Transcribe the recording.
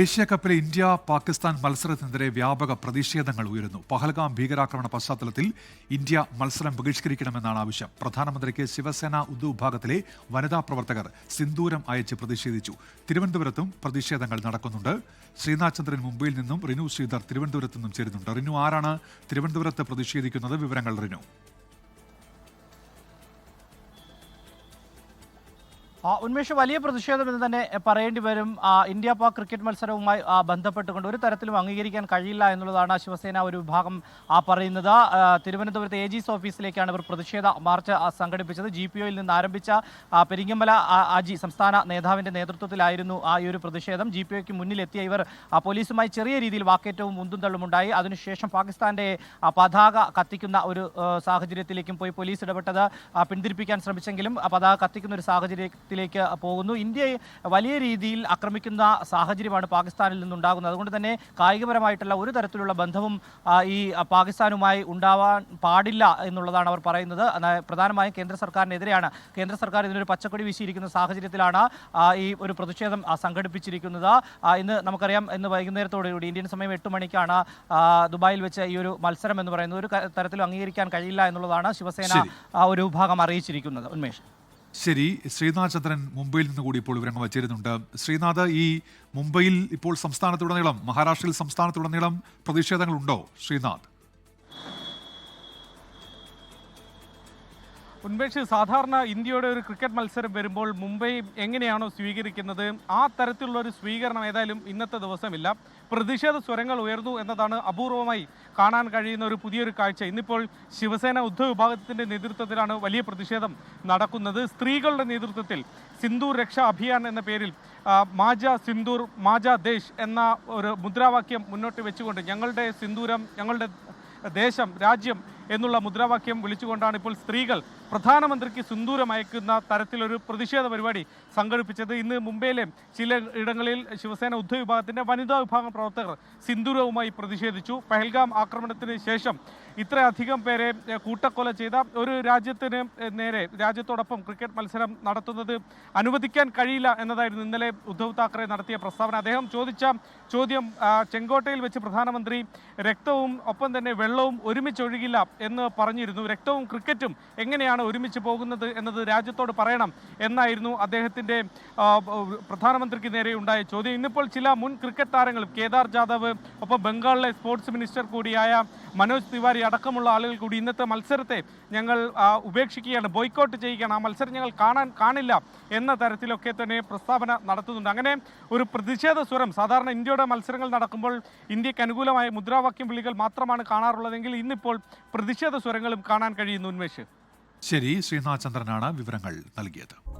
Asia കപ്പിലെ India Pakistan മത്സരത്തിനെതിരെ വ്യാപക പ്രതിഷേധങ്ങൾ ഉയരുന്നു. പഹൽഗാം ഭീകരാക്രമണ പശ്ചാത്തലത്തിൽ ഇന്ത്യ മത്സരം ബഹിഷ്കരിക്കണമെന്നാണ് ആവശ്യം. പ്രധാനമന്ത്രിക്ക് ശിവസേന ഉദ്ദു വിഭാഗത്തിലെ വനിതാ പ്രവർത്തകർ സിന്ദൂരം അയച്ച് പ്രതിഷേധിച്ചു. തിരുവനന്തപുരത്തും പ്രതിഷേധങ്ങൾ നടക്കുന്നുണ്ട്. ശ്രീനാഥ് ചന്ദ്രൻ മുംബൈയിൽ നിന്നും റിനു ശ്രീധർ തിരുവനന്തപുരത്ത് നിന്നും ചേരുന്നുണ്ട്. റിനു ആരാണ്? തിരുവനന്തപുരത്ത് പ്രതിഷേധിക്കുന്നത് വിവരങ്ങൾ റിനു. ഉന്മേഷ് വലിയ പ്രതിഷേധം എന്ന് തന്നെ പറയേണ്ടി വരും. ഇന്ത്യ പാക് ക്രിക്കറ്റ് മത്സരവുമായി ബന്ധപ്പെട്ടുകൊണ്ട് ഒരു തരത്തിലും അംഗീകരിക്കാൻ കഴിയില്ല എന്നുള്ളതാണ് ശിവസേന ഒരു വിഭാഗം പറയുന്നത്. തിരുവനന്തപുരത്ത് എ ജിസ് ഓഫീസിലേക്കാണ് ഇവർ പ്രതിഷേധ മാർച്ച് സംഘടിപ്പിച്ചത്. ജി പി ഒയിൽ നിന്ന് ആരംഭിച്ച പെരിങ്ങമല അജി സംസ്ഥാന നേതാവിന്റെ നേതൃത്വത്തിലായിരുന്നു ആ ഈ ഒരു പ്രതിഷേധം. ജി പി ഒയ്ക്ക് മുന്നിലെത്തിയ ഇവർ പോലീസുമായി ചെറിയ രീതിയിൽ വാക്കേറ്റവും ഉന്തും തള്ളുമുണ്ടായി. അതിനുശേഷം പാകിസ്ഥാന്റെ പതാക കത്തിക്കുന്ന ഒരു സാഹചര്യത്തിലേക്കും പോയി പോലീസ് ഇടപെട്ടത് പിന്തിരിപ്പിക്കാൻ ശ്രമിച്ചെങ്കിലും പതാക കത്തിക്കുന്ന ഒരു സാഹചര്യത്തിലേക്ക് പോകുന്നു. ഇന്ത്യയെ വലിയ രീതിയിൽ ആക്രമിക്കുന്ന സാഹചര്യമാണ് പാകിസ്ഥാനിൽ നിന്നുണ്ടാകുന്നത്. അതുകൊണ്ട് തന്നെ കായികപരമായിട്ടുള്ള ഒരു തരത്തിലുള്ള ബന്ധവും ഈ പാകിസ്ഥാനുമായി ഉണ്ടാവാൻ പാടില്ല എന്നുള്ളതാണ് അവർ പറയുന്നത്. പ്രധാനമായും കേന്ദ്ര സർക്കാരിനെതിരെയാണ്. കേന്ദ്ര സർക്കാർ ഇതിനൊരു പച്ചക്കൊടി വീശിയിരിക്കുന്ന സാഹചര്യത്തിലാണ് ഈ ഒരു പ്രതിഷേധം സംഘടിപ്പിച്ചിരിക്കുന്നത്. ഇന്ന് നമുക്കറിയാം ഇന്ന് വൈകുന്നേരത്തോടുകൂടി ഇന്ത്യൻ സമയം എട്ട് മണിക്കാണ് ദുബായിൽ വെച്ച് ഈ ഒരു മത്സരം എന്ന് പറയുന്നത്. ഒരു തരത്തിലും അംഗീകരിക്കാൻ കഴിയില്ല എന്നുള്ളതാണ് ശിവസേന ഒരു വിഭാഗം അറിയിച്ചിരിക്കുന്നത്. ഉന്മേഷ്. ശരി ശ്രീനാഥ് ചന്ദ്രൻ മുംബൈയിൽ നിന്ന് കൂടി ഇപ്പോൾ വിവരങ്ങൾ വച്ചിരുന്നുണ്ട്. ശ്രീനാഥ് ഈ മുംബൈയിൽ ഇപ്പോൾ സംസ്ഥാനത്തുടനീളം മഹാരാഷ്ട്രയിൽ സംസ്ഥാനത്തുടനീളം പ്രതിഷേധങ്ങളുണ്ടോ ശ്രീനാഥ്? ഉന്മേഷ് സാധാരണ ഇന്ത്യയുടെ ഒരു ക്രിക്കറ്റ് മത്സരം വരുമ്പോൾ മുംബൈ എങ്ങനെയാണോ സ്വീകരിക്കുന്നത്? ആ തരത്തിലുള്ള ഒരു സ്വീകരണം ഏതായാലും ഇന്നത്തെ ദിവസമില്ല. പ്രതിഷേധ സ്വരങ്ങൾ ഉയർന്നു എന്നതാണ് അപൂർവമായി കാണാൻ കഴിയുന്ന ഒരു പുതിയൊരു കാഴ്ച. ഇന്നിപ്പോൾ ശിവസേന ഉദ്ധവ് വിഭാഗത്തിന്റെ നേതൃത്വത്തിലാണ് വലിയ പ്രതിഷേധം നടക്കുന്നത്. സ്ത്രീകളുടെ നേതൃത്വത്തിൽ സിന്ദൂർ രക്ഷാ അഭിയാൻ എന്ന പേരിൽ മാജ സിന്ദൂർ മാജ ദേശ് എന്ന ഒരു മുദ്രാവാക്യം മുന്നോട്ട് വെച്ചുകൊണ്ട് ഞങ്ങളുടെ സിന്ദൂരം ഞങ്ങളുടെ ദേശം രാജ്യം എന്നുള്ള മുദ്രാവാക്യം വിളിച്ചുകൊണ്ടാണ് ഇപ്പോൾ സ്ത്രീകൾ പ്രധാനമന്ത്രിക്ക് സിന്ദൂരം അയക്കുന്ന തരത്തിലൊരു പ്രതിഷേധ പരിപാടി സംഘടിപ്പിച്ചത്. ഇന്ന് മുംബൈയിലെ ചില ഇടങ്ങളിൽ ശിവസേന ഉദ്ധവ് വിഭാഗത്തിന്റെ വനിതാ വിഭാഗം പ്രവർത്തകർ സിന്ദൂരവുമായി പ്രതിഷേധിച്ചു. പഹൽഗാം ആക്രമണത്തിന് ശേഷം ഇത്രയധികം പേരെ കൂട്ടക്കൊല ചെയ്ത ഒരു രാജ്യത്തിന് നേരെ രാജ്യത്തോടൊപ്പം ക്രിക്കറ്റ് മത്സരം നടത്തുന്നത് അനുവദിക്കാൻ കഴിയില്ല എന്നതായിരുന്നു ഇന്നലെ ഉദ്ധവ് താക്കറെ നടത്തിയ പ്രസ്താവന. അദ്ദേഹം ചോദിച്ച ചോദ്യം ചെങ്കോട്ടയിൽ വെച്ച് പ്രധാനമന്ത്രി രക്തവും ഒപ്പം തന്നെ വെള്ളവും ഒരുമിച്ചൊഴുകില്ല എന്ന് പറഞ്ഞിരുന്നു. രക്തവും ക്രിക്കറ്റും എങ്ങനെയാണ് ഒരുമിച്ച് പോകുന്നത് എന്നത് രാജ്യത്തോട് പറയണം എന്നായിരുന്നു അദ്ദേഹത്തിന്റെ പ്രധാനമന്ത്രിക്ക് നേരെ ഉണ്ടായ ചോദ്യം. ഇന്നിപ്പോൾ ചില മുൻ ക്രിക്കറ്റ് താരങ്ങളും കേദാർ ജാദവ് ഒപ്പം ബംഗാളിലെ സ്പോർട്സ് മിനിസ്റ്റർ കൂടിയായ മനോജ് തിവാരി അടക്കമുള്ള ആളുകൾ കൂടി ഇന്നത്തെ മത്സരത്തെ ഞങ്ങൾ ഉപേക്ഷിക്കുകയാണ്. ബോയ്ക്കോട്ട് ചെയ്യുകയാണ്. ആ മത്സരം ഞങ്ങൾ കാണാൻ കാണില്ല എന്ന തരത്തിലൊക്കെ തന്നെ പ്രസ്താവന നടത്തുന്നുണ്ട്. അങ്ങനെ ഒരു പ്രതിഷേധ സ്വരം സാധാരണ ഇന്ത്യയുടെ മത്സരങ്ങൾ നടക്കുമ്പോൾ ഇന്ത്യയ്ക്ക് അനുകൂലമായ മുദ്രാവാക്യം വിളികൾ മാത്രമാണ് കാണാറുള്ളതെങ്കിൽ ഇന്നിപ്പോൾ പ്രതിഷേധ സ്വരങ്ങളും കാണാൻ കഴിയുന്നു. ഉന്മേഷ്. ശരി ശ്രീനാഥ് ചന്ദ്രനാണ് വിവരങ്ങൾ നൽകിയത്.